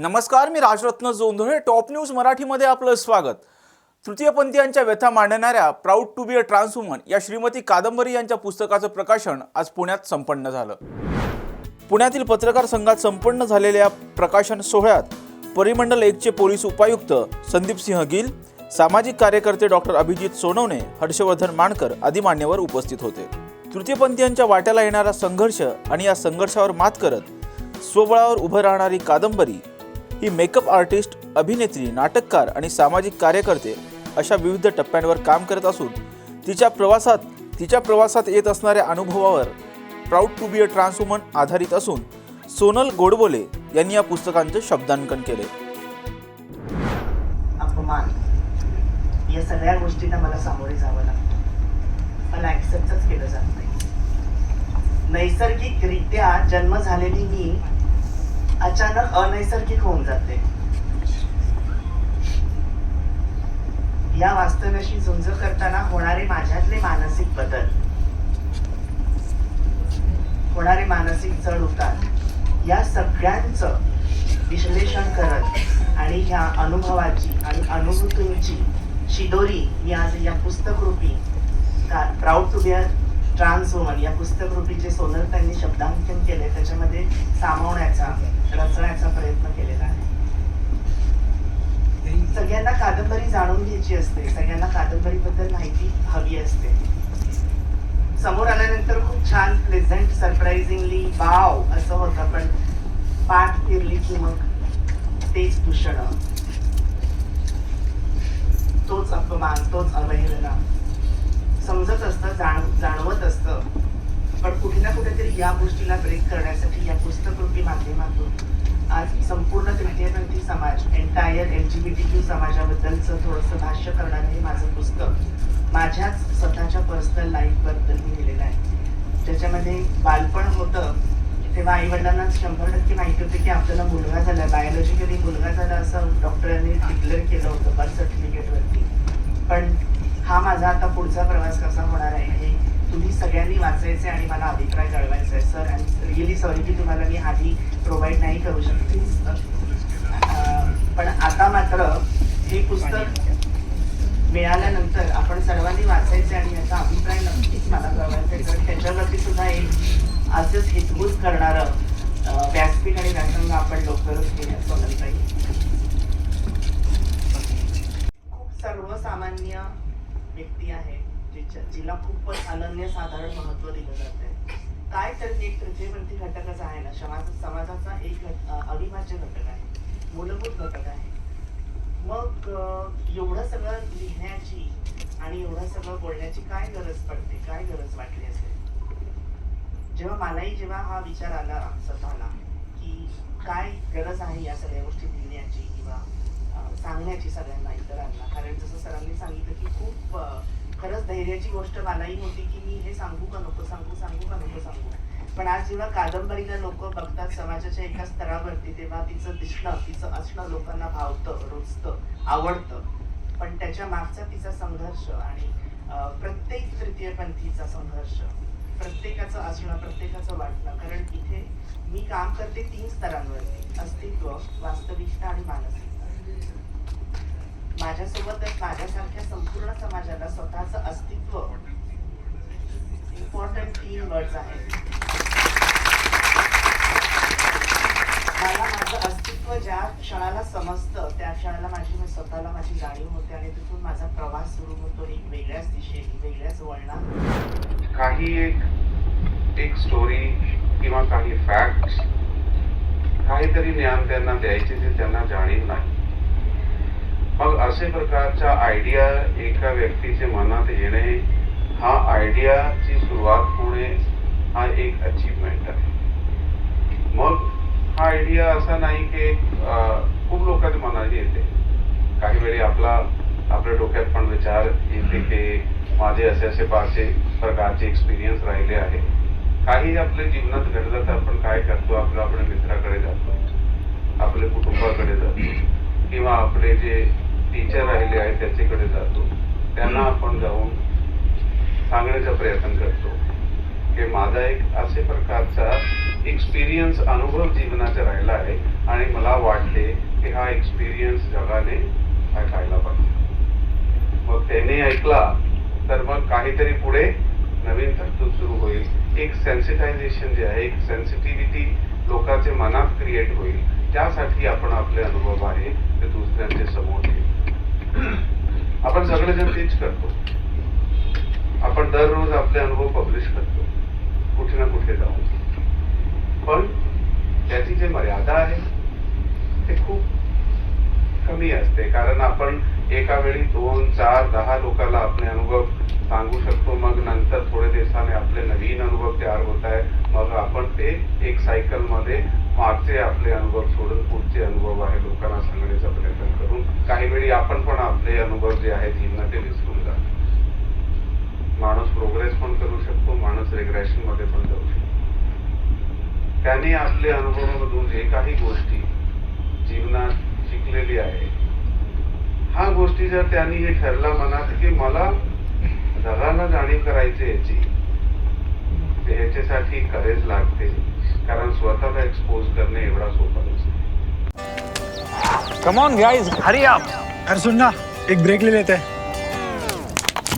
नमस्कार मी Rajratna Jondhale top news मराठीमध्ये आपलं स्वागत. तृतीयपंथीयांच्या व्यथा मांडणाऱ्या proud to be a transwoman या श्रीमती कादंबरी यांच्या पुस्तकाचं प्रकाशन आज पुण्यात संपन्न झालं. पुण्यातील पत्रकार संघात संपन्न झालेल्या प्रकाशन सोहळ्यात परिमंडल एकचे पोलीस उपायुक्त संदीप सिंह गिल सामाजिक कार्यकर्ते डॉक्टर अभिजित सोनवणे हर्षवर्धन मानकर आदी मान्यवर उपस्थित होते. तृतीयपंथीयांच्या वाट्याला येणारा संघर्ष आणि या संघर्षावर मात करत स्वबळावर उभं राहणारी कादंबरी ही मेकअप आर्टिस्ट अभिनेत्री नाटककार आणि सामाजिक कार्यकर्ते अशा विविध टप्प्यांवर काम करत असून तिच्या प्रवासात तिच्या प्रवासात येत असणाऱ्या अनुभवावर proud to be a transwoman आधारित असून सोनल गोडबोले यांनी या पुस्तकांचे शब्दांकन केले. अपमान. या सगळ्या गोष्टींना मला सामोरे जावं लागतं. मला ऍक्सेप्टच केलं जात नाही. नैसर्गिकरित्या जन्म झालेली मी अचानक अनैसर्गिक होऊन जाते. या वास्तव्याशी झुंज करताना होणारे माझ्यातले मानसिक बदल. होणारे मानसिक चढ उतार. या सगळ्यांच विश्लेषण करत आणि ह्या अनुभवाची आणि अनुभूतींची शिदोरी मी आज या पुस्तक रूपी proud to be a trans woman या पुस्तकरूपी जे सोनल त्यांनी शब्दांकन केले. त्याच्यामध्ये सामावण्याचा रचण्याचा प्रयत्न केलेला आहे. सगळ्यांना कादंबरी जाणून घ्यायची असते सगळ्यांना कादंबरीबद्दल माहिती हवी असते. समोर आल्यानंतर खूप छान प्लेझंट सरप्राइझिंगली वाव असं होतं पण पाठ फिरली की मग तेच दूषण तोच अपमान तोच अवहेलना. समजत असतं जाण जाणवत असतं पण कुठे ना कुठेतरी या गोष्टीला ब्रेक करण्यासाठी या पुस्तकरूपी माध्यमातून आज संपूर्ण तृतीयपंथी समाज entire L G B T Q समाजाबद्दलचं थोडंसं भाष्य करणारं हे माझं पुस्तक माझ्याच स्वतःच्या पर्सनल लाईफबद्दल मी लिहिलेलं आहे. ज्याच्यामध्ये बालपण होतं तेव्हा आई वडिलांना शंभर टक्के माहिती होते की आपल्याला मुलगा झाला बायोलॉजिकली मुलगा झाला असं डॉक्टरांनी डिक्लेअर केलं होतं बर्थ सर्टिफिकेटवरती पण हा माझा आता पुढचा प्रवास कसा होणार आहे हे तुम्ही सगळ्यांनी वाचायचे आणि मला अभिप्राय कळवायचा आहे. सर आणि रिअली सॉरी की तुम्हाला मी आधी प्रोव्हाइड नाही करू शकते. पण आता मात्र हे पुस्तक मिळाल्यानंतर आपण सर्वांनी वाचायचे आणि याचा अभिप्राय नक्कीच मला कळवायचा आहे. कारण त्याच्यावरती सुद्धा एक असंच हितगुज करणारं व्यासपीठ आणि व्यासंग आपण लवकरच घेण्यात सोनलताई खूप सर्वसामान्य व्यक्ती आहे जिच्या खूपच अनन्य साधारण महत्त्व दिलं जात आहे काय तर एक तृतीयपंथी घटकच आहे ना समाज समाजाचा एक अविभाज्य घटक आहे. मूलभूत घटक आहे. मग एवढं सगळं लिहिण्याची आणि एवढं सगळं बोलण्याची काय गरज पडते? काय गरज वाटली असेल? जेव्हा मलाही जेव्हा हा विचार आला स्वतःला की काय गरज आहे या सगळ्या गोष्टी लिहिण्याची किंवा सांगण्याची सगळ्यांना इतरांना. कारण जसं सरांनी सांगितलं की खूप खरंच धैर्याची गोष्ट मलाही होती की मी हे सांगू का नको सांगू सांगू का नको सांगू. पण आज जेव्हा कादंबरीला लोक बघतात समाजाच्या एका स्तरावरती तेव्हा तिचं दिसणं तिचं असणं लोकांना भावतं रुचतं आवडतं. पण त्याच्या मागचा तिचा संघर्ष आणि प्रत्येक तृतीयपंथीचा संघर्ष प्रत्येकाचं असणं प्रत्येकाचं वाटणं कारण इथे मी काम करते तीन स्तरांवरती अस्तित्व वास्तविकता आणि मानसिकता. माझ्यासोबतच माझ्यासारख्या संपूर्ण समाज तीन वर्ड्स आहेत मला माझं अस्तित्व ज्या क्षणाला समजतं त्या क्षणाला माझी मी स्वतःला माझी जाणीव होते आणि तिथून माझा प्रवास सुरू होतो एक वेगळ्याच दिशेने वेगळ्याच वळणात. काही एक एक स्टोरी किंवा काही फॅक्ट काहीतरी ज्ञान त्यांना द्यायचे जे त्यांना जाणीव नाही. मग असे प्रकारच्या आयडिया एका व्यक्तीचे मनात येणे हा आयडियाची सुरुवात होणे हा एक अचीवमेंट आहे. मग हा आयडिया असा नाही की खूप लोकांच्या मनात येते. काही वेळी आपला आपल्या डोक्यात पण विचार येते की माझे असे असे पाचशे प्रकारचे एक्सपिरियन्स राहिले आहे. काही आपल्या जीवनात घडलं तर आपण काय करतो? आपलं आपल्या मित्राकडे जातो. आपल्या कुटुंबाकडे जातो. किंवा आपले जे टीचर राहिले आहेत त्याच्याकडे जातो. त्यांना आपण जाऊन सांगण्याचा प्रयत्न करतो. की माझा एक असे प्रकारचा एक्सपिरियन्स अनुभव जीवनाचा राहिला आहे आणि मला वाटते की हा एक्सपिरियन्स जगाने ऐकायला पाहिजे. मग त्याने ऐकला तर मग काहीतरी पुढे नवीन तरतूद सुरू होईल. एक सेन्सिटायझेशन जे आहे एक सेन्सिटिव्हिटी लोकांचे मनात क्रिएट होईल. त्यासाठी आपण आपले अनुभव आहे ते दुसऱ्यांचे समोर ठेवू. आपण सगळेजण तेच करतो. आपण दररोज आपले अनुभव पब्लिश करतो. कुठे ना कुठे जाऊन. पण त्याची जे मर्यादा आहे ते खूप कमी असते. कारण आपण एका वेळी दोन चार दहा लोकांना आपले अनुभव सांगू शकतो. मग नंतर थोडे दिवसाने आपले नवीन अनुभव तयार होत आहे. मग आपण ते एक सायकलमध्ये मागचे आपले अनुभव सोडून पुढचे अनुभव आहे लोकांना सांगण्याचा प्रयत्न करून. काही वेळी आपण पण आपले अनुभव जे आहे जीवनात ते विसरून जातो माणूस प्रोग्रेस पण करू शकतो माणूस रिग्रेशनमध्ये पण जाऊ शकतो. त्याने आपल्या अनुभवामधून जे काही गोष्टी जीवनात शिकलेली आहे हा गोष्टी जर त्यांनी हे ठरला मनात की मला जगाला जाणीव करायची याची ह्याच्यासाठी करेज लागते. कारण स्वतःला एक्सपोज करणे एवढा सोपा नसतो कम ऑन गाइस हरी आप अरे सुन ना एक ब्रेक ले लेते. हैं